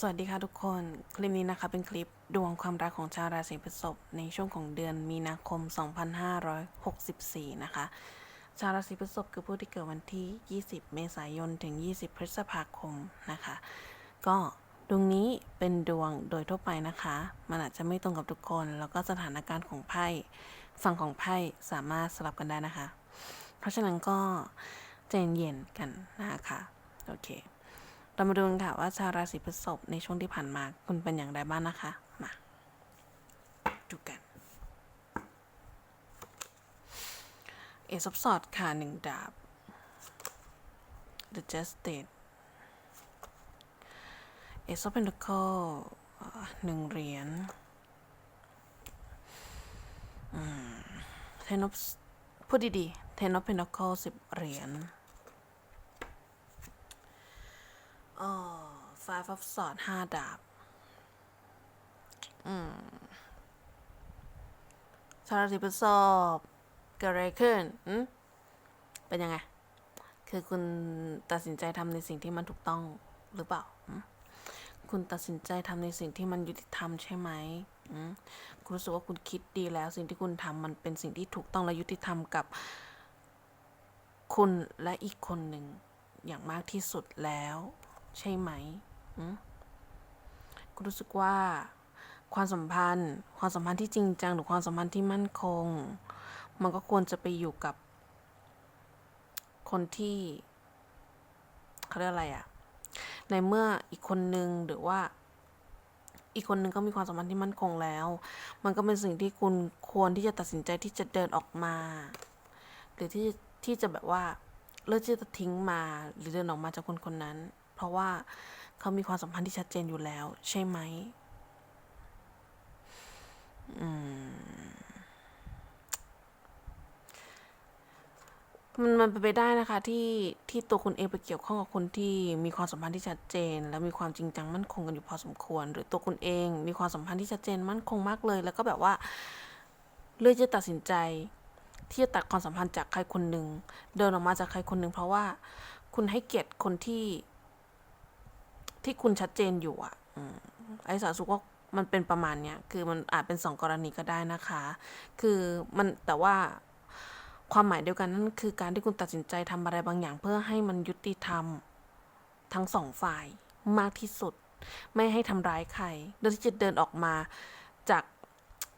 สวัสดีค่ะทุกคน คลิปนี้นะคะเป็นคลิปดวงความรักของชาวราศีพฤษภในช่วงของเดือนมีนาคม 2564 นะคะ ชาวราศีพฤษภคือผู้ที่เกิดวันที่ 20 เมษายนถึง 20 พฤษภาคมนะคะ ก็ดวงนี้เป็นดวงโดยทั่วไปนะคะ มันอาจจะไม่ตรงกับทุกคน แล้วก็สถานการณ์ของไพ่ฝั่งของไพ่สามารถสลับกันได้นะคะ เพราะฉะนั้นก็ใจเย็นกันนะคะโอเค เรามาดูกันค่ะว่าชาวราศีพฤษภในช่วงที่ผ่านมาคุณเป็นอย่างไรบ้างนะคะ มาดูกัน เอซอบสอดค่ะหนึ่งดาบ The Justice เอซอ p เพน a ค l หนึ่งเหรียญเทนอฟพูดดีๆ เทนอฟเพน a ค l สิบเหรียญ อ๋อ five of swords ห้าดาบ อืมชาวราศีพฤษภเกิดอะไรขึ้นอืมเป็นยังไง คือคุณตัดสินใจทำในสิ่งที่มันถูกต้องหรือเปล่า คุณตัดสินใจทำในสิ่งที่มันยุติธรรมใช่ไหมอืมคุณรู้สึกว่าคุณคิดดีแล้ว สิ่งที่คุณทำมันเป็นสิ่งที่ถูกต้องและยุติธรรมกับ คุณและอีกคนหนึ่งอย่างมากที่สุดแล้ว ใช่ไหมคุณรู้สึกว่า ความสัมพันธ์ ความสัมพันธ์ที่จริงจังหรือความสัมพันธ์ที่มั่นคง มันก็ควรจะไปอยู่กับ คนที่เขาเรียกอะไรอะในเมื่ออีกคนนึงหรือว่าอีกคนนึงก็มีความสัมพันธ์ที่มั่นคงแล้ว มันก็เป็นสิ่งที่คุณควรที่จะตัดสินใจที่จะเดินออกมา หรือที่ที่จะแบบว่าเลือกที่จะทิ้งมาหรือเดินออกมาจากคนคนนั้น เพราะว่าเขามีความสัมพันธ์ที่ชัดเจนอยู่แล้ว ใช่ไหมอืมมันมันเป็นไปได้นะคะที่ที่ตัวคุณเองไปเกี่ยวข้องกับคนที่มีความสัมพันธ์ที่ชัดเจน และมีความจริงจังมั่นคงกันอยู่พอสมควร หรือตัวคุณเองมีความสัมพันธ์ที่ชัดเจนมั่นคงมากเลย แล้วก็แบบว่าเลือกจะตัดสินใจ ที่จะตัดความสัมพันธ์จากใครคนหนึ่งเดินออกมาจากใครคนหนึ่งเพราะว่าคุณให้เกียรติคนที่ ที่คุณชัดเจนอยู่อะไอ้สาสุกว่ามันเป็นประมาณเนี้ย คือมันอาจเป็นสองกรณีก็ได้นะคะ คือมันแต่ว่าความหมายเดียวกันนั่นคือการที่คุณตัดสินใจทำอะไรบางอย่าง เพื่อให้มันยุติธรรมทั้งสองฝ่ายมากที่สุด ไม่ให้ทำร้ายใครโดยที่จะเดินออกมาจาก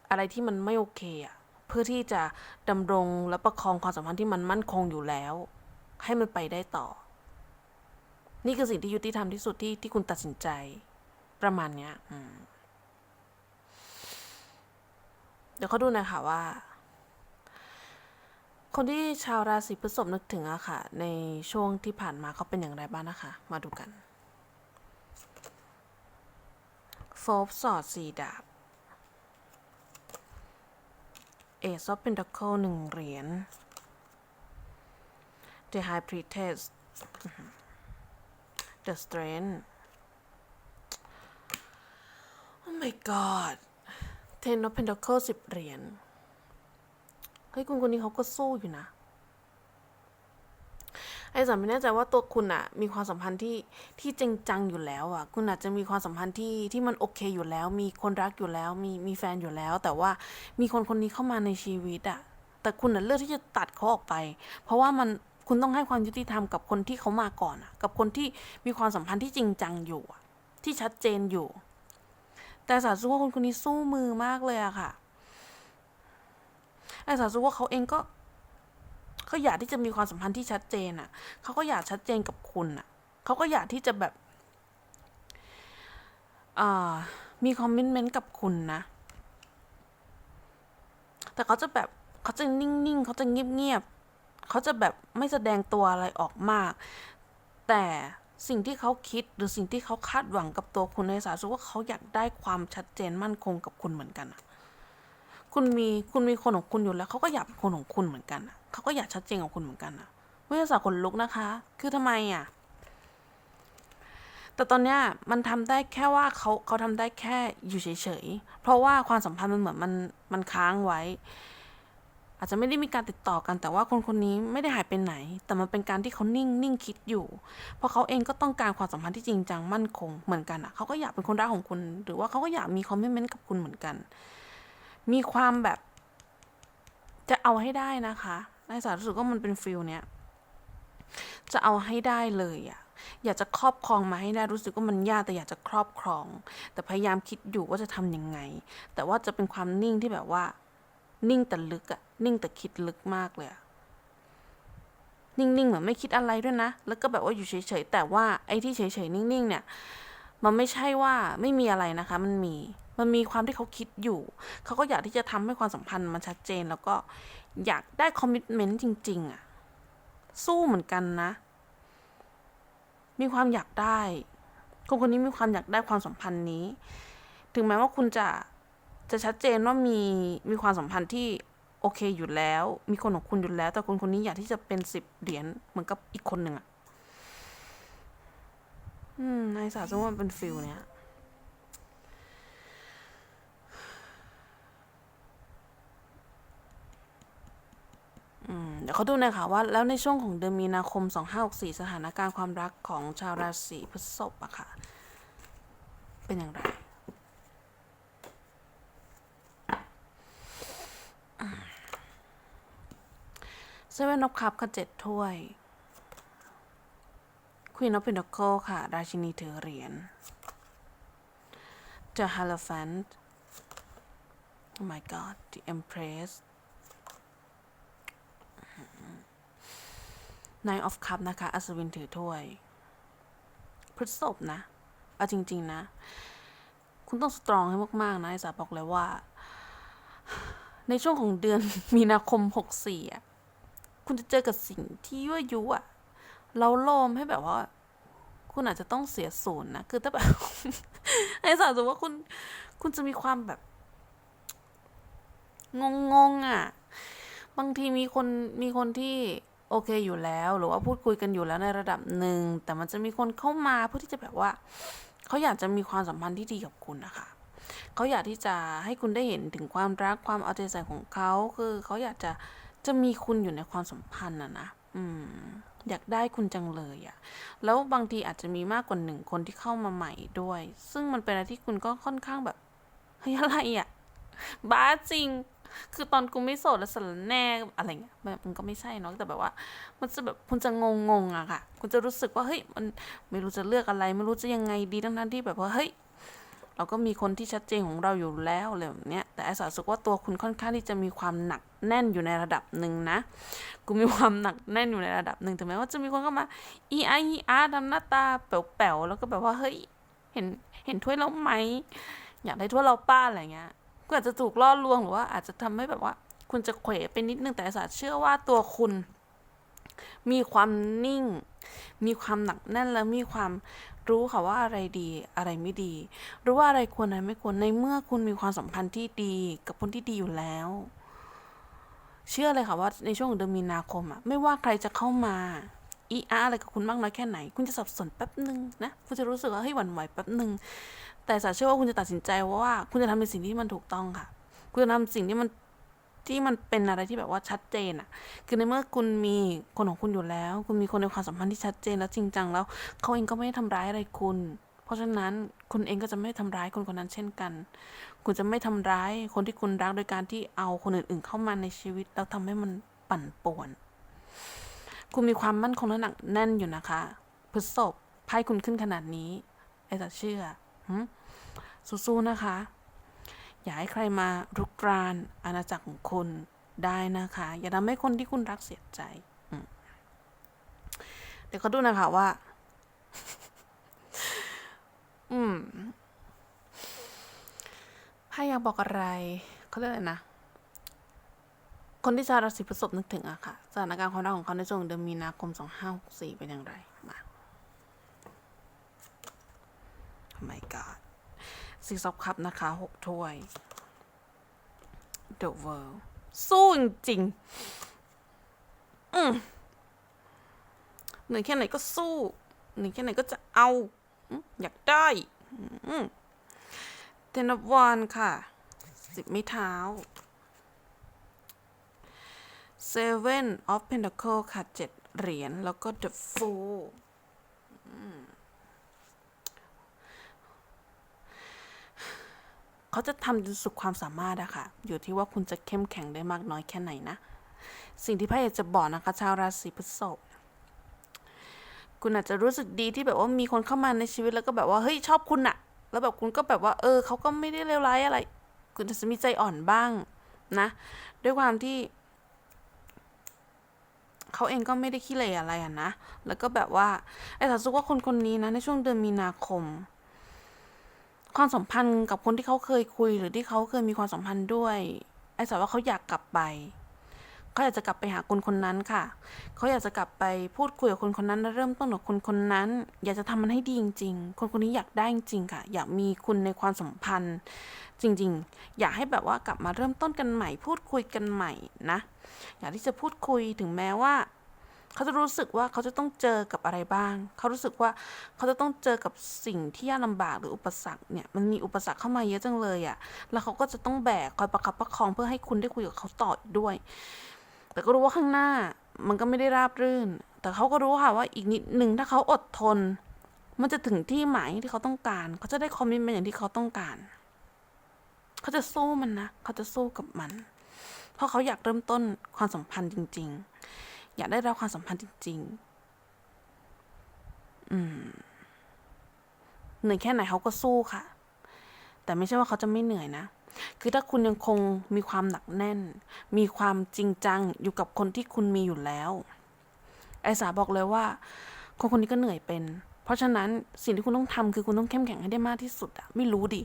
อะไรที่มันไม่โอเคอะเพื่อที่จะดำรงและประคองความสัมพันธ์ที่มันมั่นคงอยู่แล้ว ให้มันไปได้ต่อ นี่คือสิ่งที่ยุติธรรมที่สุดที่ที่คุณตัดสินใจ ประมาณเนี้ยอืมเดี๋ยวเขาดูน่อยค่ะว่า คนที่ชาวราศีพฤษภนึกถึงอะค่ะ ในช่วงที่ผ่านมาเขาเป็นอย่างไรบ้างนะคะ มาดูกันโฟบสอดสี่ดาบเอซอฟเป็นดักเคิลหนึ่งเหรียญ The High Priestess The Strength Oh my god Ten of Pentacles สิบเหรียญ เฮ้ย คุณคนนี้เขาก็สู้อยู่นะ ไอ้สันไม่แน่ใจว่าตัวคุณอะมีความสัมพันธ์ที่ที่จริงจังอยู่แล้วอะคุณอาจจะมีความสัมพันธ์ที่ที่มันโอเคอยู่แล้ว มีคนรักอยู่แล้ว มีมีแฟนอยู่แล้ว แต่ว่ามีคนคนนี้เข้ามาในชีวิตอะแต่คุณอะเลือกที่จะตัดเขาออกไป เพราะว่ามัน คุณต้องให้ความยุติธรรมกับคนที่เขามาก่อนอะกับคนที่มีความสัมพันธ์ที่จริงจังอยู่ที่ชัดเจนอยู่ แต่สาสุว่าคนคนนี้สู้มือมากเลยอะค่ะไอ้สาสุว่าเขาเองก็เขาอยากที่จะมีความสัมพันธ์ที่ชัดเจนอะเขาก็อยากชัดเจนกับคุณอะเขาก็อยากที่จะแบบมีคอมมิชเมนต์กับคุณนะ แต่เขาจะแบบเขาจะนิ่งๆ เขาจะเงียบๆ เขาจะแบบไม่แสดงตัวอะไรออกมาก แต่สิ่งที่เขาคิดหรือสิ่งที่เขาคาดหวังกับตัวคุณในสาสุว่าเขาอยากได้ความชัดเจนมั่นคงกับคุณเหมือนกันคุณมีคุณมีคนของคุณอยู่แล้วเขาก็อยากเป็นคนของคุณเหมือนกันเขาก็อยากชัดเจนกับคุณเหมือนกันอะไม่ใช่สาวขนลุกนะคะ คือทำไมอะแต่ตอนเนี้ยมันทำได้แค่ว่าเขาเขาทำได้แค่อยู่เฉยๆ เพราะว่าความสัมพันธ์มันเหมือนมันมันค้างไว้ อาจจะไม่ได้มีการติดต่อกันแต่ว่าคนคนนี้ไม่ได้หายไปไหน แต่มันเป็นการที่เขานิ่งนิ่งคิดอยู่ เพราะเขาเองก็ต้องการความสัมพันธ์ที่จริงจังมั่นคงเหมือนกันอะเขาก็อยากเป็นคนรักของคุณ หรือว่าเขาก็อยากมีคอมเมนต์กับคุณเหมือนกัน มีความแบบ จะเอาให้ได้นะคะในสารรู้สึกว่ามันเป็นฟิลเนี้ยจะเอาให้ได้เลยอะอยากจะครอบครองมาให้ได้รู้สึกว่ามันยากแต่อยากจะครอบครอง แต่พยายามคิดอยู่ว่าจะทำยังไง แต่ว่าจะเป็นความนิ่งที่แบบว่า นิ่งแต่ลึกอะนิ่งแต่คิดลึกมากเลยอะนิ่งๆเหมือนไม่คิดอะไรด้วยนะ แล้วก็แบบว่าอยู่เฉยๆ แต่ว่าไอ้ที่เฉยๆ นิ่งๆ เนี่ย มันไม่ใช่ว่าไม่มีอะไรนะคะ มันมี มันมีความที่เขาคิดอยู่ เขาก็อยากที่จะทำให้ความสัมพันธ์มันชัดเจน แล้วก็อยากได้คอมมิชเมนต์จริง ๆอะสู้เหมือนกันนะ มีความอยากได้ คนคนนี้มีความอยากได้ความสัมพันธ์นี้ ถึงแม้ว่าคุณจะ จะชัดเจนว่ามีมีความสัมพันธ์ที่โอเคอยู่แล้ว มีคนของคุณอยู่แล้ว แต่คนคนนี้อยากที่จะเป็นสิบเหรียญเหมือนกับอีกคนหนึ่งอะอืมนายสาวซึ่งว่ามันเป็นฟิลเนี้ยอืมเดี๋ยวเขาดูน่อยค่ะว่าแล้วในช่วงของเดือนมีนาคม 2564 สถานการณ์ความรักของชาวราศีพฤษภอะค่ะ เป็นอย่างไร เซเว่นอ f คัพค่ะเจ็ดถ้วยควีนอ f พ e น t เคิลค่ะ ราชินีถือเหรียญ The Hierophant Oh my god The Empress Nine of Cup นะคะ อัศวินถือถ้วย พฤษภนะ เอาจริง ๆ นะ คุณต้องสตรองให้มาก ๆ นะไอ้สาบอกเลยว่า ในช่วงของเดือนมีนาคม 64อะ คุณจะเจอกับสิ่งที่ยั่วยุอะเราโลมให้แบบว่า คุณอาจจะต้องเสียศูนย์นะคือถ้าแบบไอ้สารสมว่าคุณคุณจะมีความแบบ งงๆอะ บางทีมีคนมีคนที่โอเคอยู่แล้ว หรือว่าพูดคุยกันอยู่แล้วในระดับหนึ่งแต่มันจะมีคนเข้ามาเพื่อที่จะแบบว่าเขาอยากจะมีความสัมพันธ์ที่ดีกับคุณนะคะเขาอยากที่จะให้คุณได้เห็นถึงความรักความเอาใจใส่ของเขาคือเขาอยากจะ จะมีคุณอยู่ในความสัมพันธ์อะนะอืม อยากได้คุณจังเลยอะแล้วบางทีอาจจะมีมากกว่าหนึ่งคนที่เข้ามาใหม่ด้วย ซึ่งมันเป็นอะไรที่คุณก็ค่อนข้างแบบเฮ้ยอะไรอะบ้าจริง คือตอนกูไม่โสดแล้วสารแน่อะไรเงี้ยแบบมันก็ไม่ใช่เนาะแต่แบบว่า มันจะแบบคุณจะงงงๆอะค่ะ คุณจะรู้สึกว่าเฮ้ยมันไม่รู้จะเลือกอะไร ไม่รู้จะยังไงดีทั้งนั้นที่แบบว่าเฮ้ย เราก็มีคนที่ชัดเจนของเราอยู่แล้วอะไรแบบเนี้ยแต่ไอ้สารรู้สึกว่าตัวคุณค่อนข้างที่จะมีความหนักแน่นอยู่ในระดับหนึ่งนะกูมีความหนักแน่นอยู่ในระดับหนึ่งถึงแม้ว่าจะมีคนเข้ามาอีไออีอาร์ทำหน้าตาแป๋วๆแล้วก็แบบว่าเฮ้ยเห็นเห็นถ้วยเราไหมอยากได้ถ้วยเราป้าอะไรเงี้ยก็อาจจะถูกล่อลวงหรือว่าอาจจะทำให้แบบว่า คุณจะเขวไปนิดนึงแต่ศาสตร์เชื่อว่าตัวคุณ มีความนิ่ง มีความหนักแน่นและมีความ รู้ค่ะว่าอะไรดีอะไรไม่ดี รู้ว่าอะไรควรอะไรไม่ควรในเมื่อคุณมีความสัมพันธ์ที่ดีกับคนที่ดีอยู่แล้ว เชื่อเลยค่ะว่าในช่วงเดือนมีนาคมอะไม่ว่าใครจะเข้ามาอีอาอะไรกับคุณมากน้อยแค่ไหน คุณจะสับสนแป๊บหนึ่งนะคุณจะรู้สึกว่าเฮ้ยหวั่นไหวแป๊บหนึ่งแต่สาเชื่อว่าคุณจะตัดสินใจว่าคุณจะทำในสิ่งที่มันถูกต้องค่ะ คุณจะทำสิ่งที่มัน ที่มันเป็นอะไรที่แบบว่าชัดเจนอะคือในเมื่อคุณมีคนของคุณอยู่แล้ว คุณมีคนในความสัมพันธ์ที่ชัดเจนและจริงจังแล้ว เขาเองก็ไม่ได้ทำร้ายอะไรคุณ เพราะฉะนั้นคุณเองก็จะไม่ทำร้ายคนคนนั้นเช่นกัน คุณจะไม่ทำร้ายคนที่คุณรักโดยการที่เอาคนอื่นๆเข้ามาในชีวิต แล้วทำให้มันปั่นป่วน คุณมีความมั่นคงและหนักแน่นอยู่นะคะพฤษภไพ่คุณขึ้นขนาดนี้ไอ้จะเชื่อหึสู้ๆนะคะ อย่าให้ใครมารุกรานอาณาจักรของคุณได้นะคะ อย่าทำให้คนที่คุณรักเสียใจเดี๋ยวเขาดูนะคะว่า อืมไพ่อยากบอกอะไรเขาเรียกอะไรนะ คนที่ชาวราศีพฤษภนึกถึงอะค่ะ สถานการณ์ความรักของเขาในช่วงเดือนมีนาคม2564เป็นอย่างไร มา Oh my god ซิกซอฟคัพนะคะหกถ้วย The World สู้จริงๆอืมเหนื่อยแค่ไหนก็สู้เหนื่อยแค่ไหนก็จะเอา อยากได้เทนวานค่ะ สิบไม่เท้า Seven of Pentacle ค่ะเจ็ดเหรียญ แล้วก็ The Fool อืม เขาจะทำจนสุดความสามารถอะค่ะ อยู่ที่ว่าคุณจะเข้มแข็งได้มากน้อยแค่ไหนนะ สิ่งที่พระเอกจะบอกนะคะ ชาวราศีพฤษภคุณอาจจะรู้สึกดีที่แบบว่ามีคนเข้ามาในชีวิตแล้วก็แบบว่าเฮ้ยชอบคุณอะแล้วแบบคุณก็แบบว่า เออเขาก็ไม่ได้เลวร้ายอะไร คุณอาจจะมีใจอ่อนบ้างนะ ด้วยความที่เขาเองก็ไม่ได้ขี้เหร่อะไรอะนะ แล้วก็แบบว่าไอ้สาสุว่าคนคนนี้นะ ในช่วงเดือนมีนาคม ความสัมพันธ์กับคนที่เขาเคยคุย หรือที่เขาเคยมีความสัมพันธ์ด้วย ไอ้สาวว่าเขาอยากกลับไปเขาอยากจะกลับไปหาคนคนนั้นค่ะ เขาอยากจะกลับไปพูดคุยกับคนคนนั้นและเริ่มต้นกับคนคนนั้น อยากจะทำมันให้ดีจริง ๆ คนคนนี้อยากได้จริงๆค่ะ อยากมีคุณในความสัมพันธ์ จริง ๆ อยากให้แบบว่ากลับมาเริ่มต้นกันใหม่ พูดคุยกันใหม่นะ อยากที่จะพูดคุยถึงแม้ว่า เขาจะรู้สึกว่าเขาจะต้องเจอกับอะไรบ้าง เขารู้สึกว่าเขาจะต้องเจอกับสิ่งที่ยากลำบากหรืออุปสรรคเนี่ย มันมีอุปสรรคเข้ามาเยอะจังเลยอะ่ะ แล้วเขาก็จะต้องแบกคอยประคับประคองเพื่อให้คุณได้คุยกับเขาต่อด้วย แต่ก็รู้ว่าข้างหน้ามันก็ไม่ได้ราบรื่น แต่เขาก็รู้ค่ะว่าอีกนิดหนึ่งถ้าเขาอดทน มันจะถึงที่หมายที่เขาต้องการ เขาจะได้คอมมิชเมนต์อย่างที่เขาต้องการ เขาจะสู้มันนะ เขาจะสู้กับมัน เพราะเขาอยากเริ่มต้นความสัมพันธ์จริง ๆ อยากได้รับความสัมพันธ์จริง ๆ อืมเหนื่อยแค่ไหนเขาก็สู้ค่ะ แต่ไม่ใช่ว่าเขาจะไม่เหนื่อยนะ คือถ้าคุณยังคงมีความหนักแน่น มีความจริงจังอยู่กับคนที่คุณมีอยู่แล้ว ไอสาบอกเลยว่า คนคนนี้ก็เหนื่อยเป็น เพราะฉะนั้นสิ่งที่คุณต้องทำคือคุณต้องเข้มแข็งให้ได้มากที่สุดอะไม่รู้ดิ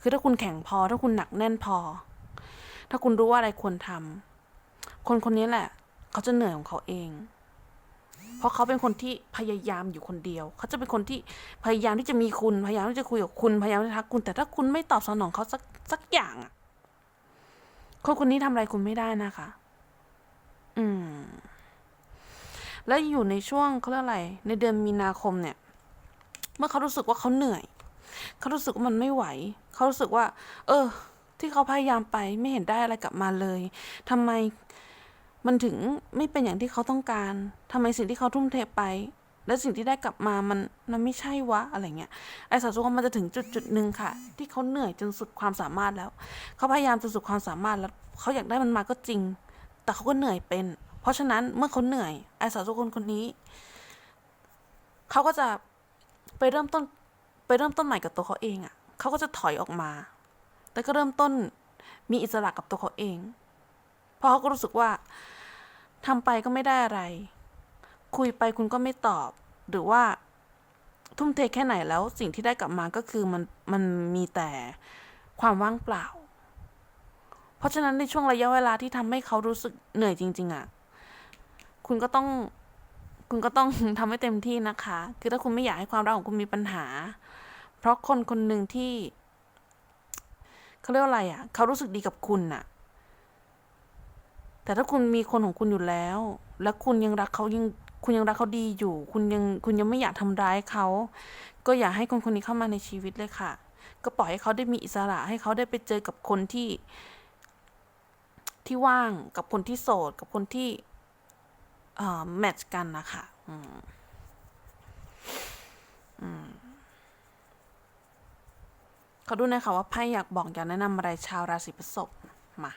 คือถ้าคุณแข็งพอ ถ้าคุณหนักแน่นพอ ถ้าคุณรู้ว่าอะไรควรทำคนคนนี้แหละ เขาจะเหนื่อยของเขาเอง เพราะเขาเป็นคนที่พยายามอยู่คนเดียว เขาจะเป็นคนที่พยายามที่จะมีคุณ พยายามที่จะคุยกับคุณ พยายามที่จะทักคุณ แต่ถ้าคุณไม่ตอบสนองเขาสักสักอย่างอะคนคนนี้ทำอะไรคุณไม่ได้นะคะ อืม แล้วอยู่ในช่วงเขาเรียกอะไร ในเดือนมีนาคมเนี่ย เมื่อเขารู้สึกว่าเขาเหนื่อย เขารู้สึกว่ามันไม่ไหว เขารู้สึกว่า เออ ที่เขาพยายามไปไม่เห็นได้อะไรกลับมาเลยทำไม มันถึงไม่เป็นอย่างที่เขาต้องการทำไมสิ่งที่เขาทุ่มเทไป และสิ่งที่ได้กลับมามันมันไม่ใช่วะอะไรเงี้ย ไอ้สาวสุขมันจะถึงจุดจุดหนึ่งค่ะ ที่เขาเหนื่อยจนสุดความสามารถแล้ว เขาพยายามจนสุดความสามารถแล้วเขาอยากได้มันมาก็จริง แต่เขาก็เหนื่อยเป็น เพราะฉะนั้นเมื่อเขาเหนื่อย ไอ้สาวสุขคนคนนี้ เขาก็จะไปเริ่มต้นไปเริ่มต้นใหม่กับตัวเขาเองอะ่ะ เขาก็จะถอยออกมา แต่ก็เริ่มต้นมีอิสระกับตัวเขาเอง เพราะเขาก็รู้สึกว่าทำไปก็ไม่ได้อะไร คุยไปคุณก็ไม่ตอบ หรือว่าทุ่มเทแค่ไหนแล้วสิ่งที่ได้กลับมาก็คือมันมันมีแต่ความว่างเปล่า เพราะฉะนั้นในช่วงระยะเวลาที่ทำให้เขารู้สึกเหนื่อยจริง ๆอะ่ะ คุณก็ต้อง คุณก็ต้องทำให้เต็มที่นะคะ คือถ้าคุณไม่อยากให้ความรักของคุณมีปัญหา เพราะคนคนหนึ่งที่เขาเรียกว่าอะไรอะ่ะ เขารู้สึกดีกับคุณน่ะ แต่ถ้าคุณมีคนของคุณอยู่แล้ว และคุณยังรักเขายังคุณยังรักเขาดีอยู่ คุณยังคุณยังไม่อยากทำร้ายเขา ก็อย่าให้คนคนนี้เข้ามาในชีวิตเลยค่ะ ก็ปล่อยให้เขาได้มีอิสระ ให้เขาได้ไปเจอกับคนที่ ที่ว่างกับคนที่โสด กับคนที่เอ่อแมทช์กันนะคะอืมอืมเขาดูนะคะว่าไพ่อยากบอกอยากแนะนำอะไรชาวราศีพฤษภมา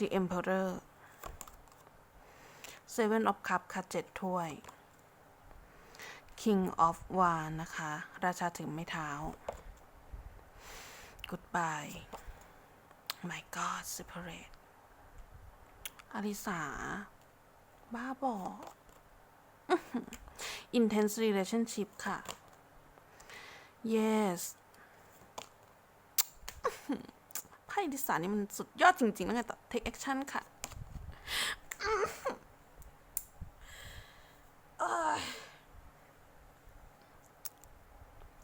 The Emperor Seven of Cups ค่ะเจ็ดถ้วย King of Wands นะคะ ราชาถึงไม้เท้า Goodbye My God separate อลิสา บ้าบอ Intense relationship ค่ะ Yes ไพ่ดิสานี่มันสุดยอดจริงๆแล้วไงต่อ take action ค่ะ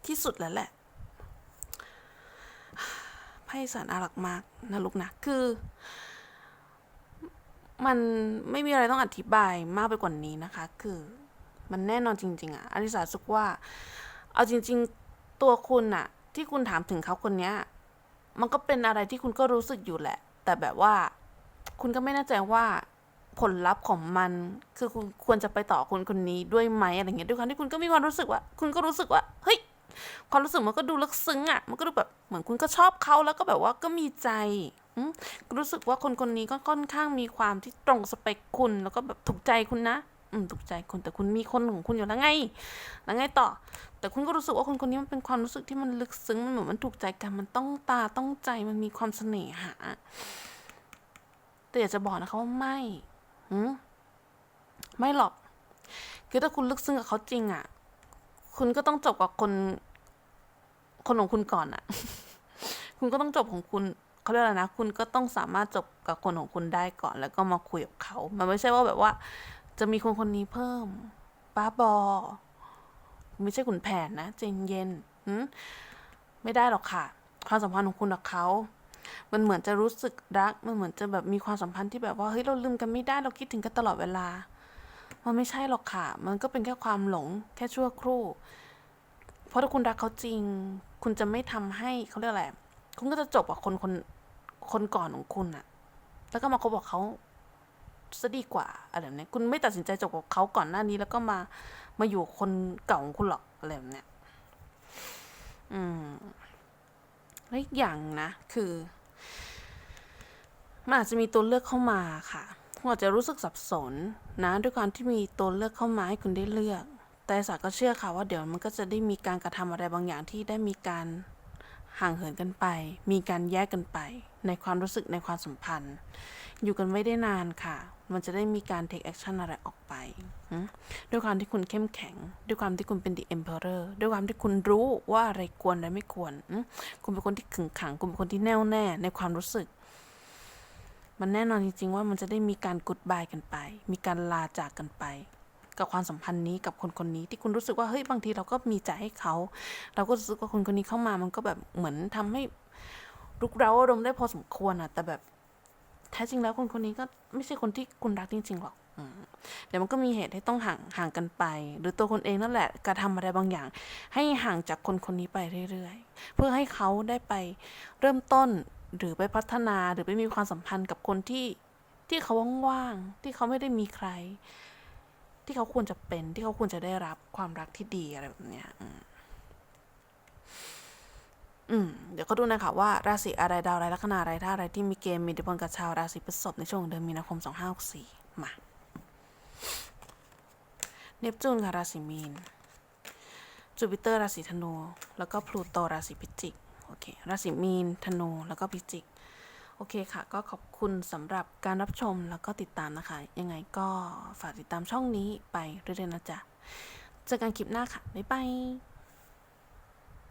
ที่สุดแล้วแหละไพ่สารอารักมากนะลูกนะคือ มันไม่มีอะไรต้องอธิบายมากไปกว่านี้นะคะ คือ มันแน่นอนจริง ๆอะอลิสาสุกว่า เอาจริง ๆ ตัวคุณอะที่คุณถามถึงเขาคนเนี้ย มันก็เป็นอะไรที่คุณก็รู้สึกอยู่แหละ แต่แบบว่า คุณก็ไม่แน่ใจว่าผลลัพธ์ของมัน คือคุณควรจะไปต่อคนคนนี้ด้วยไหมอะไรเงี้ยด้วยความที่คุณก็มีความรู้สึกว่า คุณก็รู้สึกว่า เฮ้ย ความรู้สึกมันก็ดูลึกซึ้งอะ มันก็ดูแบบเหมือนคุณก็ชอบเขาแล้วก็แบบว่าก็มีใจอืมรู้สึกว่าคนคนนี้ก็ค่อนข้างมีความที่ตรงสเปคคุณแล้วก็แบบถูกใจคุณนะ อืมถูกใจคุณแต่คุณมีคนของคุณอยู่แล้วไง แล้วไงต่อ แต่คุณก็รู้สึกว่าคนคนนี้มันเป็นความรู้สึกที่มันลึกซึ้งมันเหมือนมันถูกใจกันมันต้องตาต้องใจมันมีความเสน่หาแต่อยากจะบอกนะคะว่าไม่หืมไม่หรอก คือถ้าคุณลึกซึ้งกับเขาจริงอะ คุณก็ต้องจบกับคน คนของคุณก่อนอะ คุณก็ต้องจบของคุณเขาเรียกอะไรนะ คุณก็ต้องสามารถจบกับคนของคุณได้ก่อน แล้วก็มาคุยกับเขา มันไม่ใช่ว่าแบบว่า จะมีคนคนนี้เพิ่มบ้าบอ ไม่ใช่ขุนแผนนะใจนเย็นไม่ได้หรอกค่ะ ความสัมพันธ์ของคุณกับเขา มันเหมือนจะรู้สึกรัก มันเหมือนจะแบบมีความสัมพันธ์ที่แบบว่าเฮ้ยเราลืมกันไม่ได้เราคิดถึงกันตลอดเวลา มันไม่ใช่หรอกค่ะ มันก็เป็นแค่ความหลงแค่ชั่วครู่ เพราะถ้าคุณรักเขาจริง คุณจะไม่ทำให้เขาเรียกอะไรคุณก็จะจบกับคนคนคนก่อนของคุณอะแล้วก็มาคบกับเขา ซะดีกว่าอะไรแบบนี้คุณไม่ตัดสินใจจบกับเขาก่อนหน้านี้ แล้วก็มามาอยู่คนเก่าของคุณหรอกอะไรแบบเนี้ยอืมแล้วอีกอย่างนะคือมันอาจจะมีตัวเลือกเข้ามาค่ะคุณอาจจะรู้สึกสับสนนะด้วยความที่มีตัวเลือกเข้ามาให้คุณได้เลือก แต่สาก็เชื่อค่ะว่าเดี๋ยวมันก็จะได้มีการกระทำอะไรบางอย่างที่ได้มีการห่างเหินกันไป มีการแยกกันไป ในความรู้สึกในความสัมพันธ์ อยู่กันไม่ได้นานค่ะ มันจะได้มีการ take action อะไรออกไป ด้วยความที่คุณเข้มแข็ง ด้วยความที่คุณเป็น the emperor ด้วยความที่คุณรู้ว่าอะไรควรอะไรไม่ควร คุณเป็นคนที่ขึงขัง คุณเป็นคนที่แน่วแน่ในความรู้สึก มันแน่นอนจริง ๆ ว่ามันจะได้มีการกุดบายกันไป มีการลาจากกันไปกับความสัมพันธ์นี้กับคนคนนี้ที่คุณรู้สึกว่าเฮ้ยบางทีเราก็มีใจให้เขา เราก็รู้สึกว่าคนคนนี้เข้ามามันก็แบบเหมือนทำให้รุกเร้าอารมณ์ได้พอสมควรอะแต่แบบ ท้จริงแล้วคนคนนี้ก็ไม่ใช่คนที่คุณรักจริงๆหรอกอเดี๋ยวมันก็มีเหตุให้ต้องห่างห่างกันไป หรือตัวคนเองนั่นแหละกระทำอะไรบางอย่าง ให้ห่างจากคนคนนี้ไปเรื่อยๆ เพื่อให้เขาได้ไปเริ่มต้นหรือไปพัฒนาหรือไปมีความสัมพันธ์กับคนที่ที่เขาว่างๆที่เขาไม่ได้มีใคร ที่เขาควรจะเป็นที่เขาควรจะได้รับความรักที่ดีอะไรแบบเนี้ย อืมเดี๋ยวก็ดูนะคะว่าราศีอะไรดาวอะไรลัคนาอะไรท่าอะไรที่มีเกณฑ์มีอิทธิพลกับชาวราศีพฤษภในช่วงเดือนมีนาคม 2564 มาเนปจูนค่ะราศีมีนจูปิเตอร์ราศีธนู แล้วก็พลูโตราศีพิจิกโอเคราศีมีนธนูแล้วก็พิจิกโอเคค่ะ ก็ขอบคุณสำหรับการรับชมแล้วก็ติดตามนะคะ ยังไงก็ฝากติดตามช่องนี้ไปเรื่อยๆนะจ๊ะเจอกันคลิปหน้าค่ะ บ๊ายบาย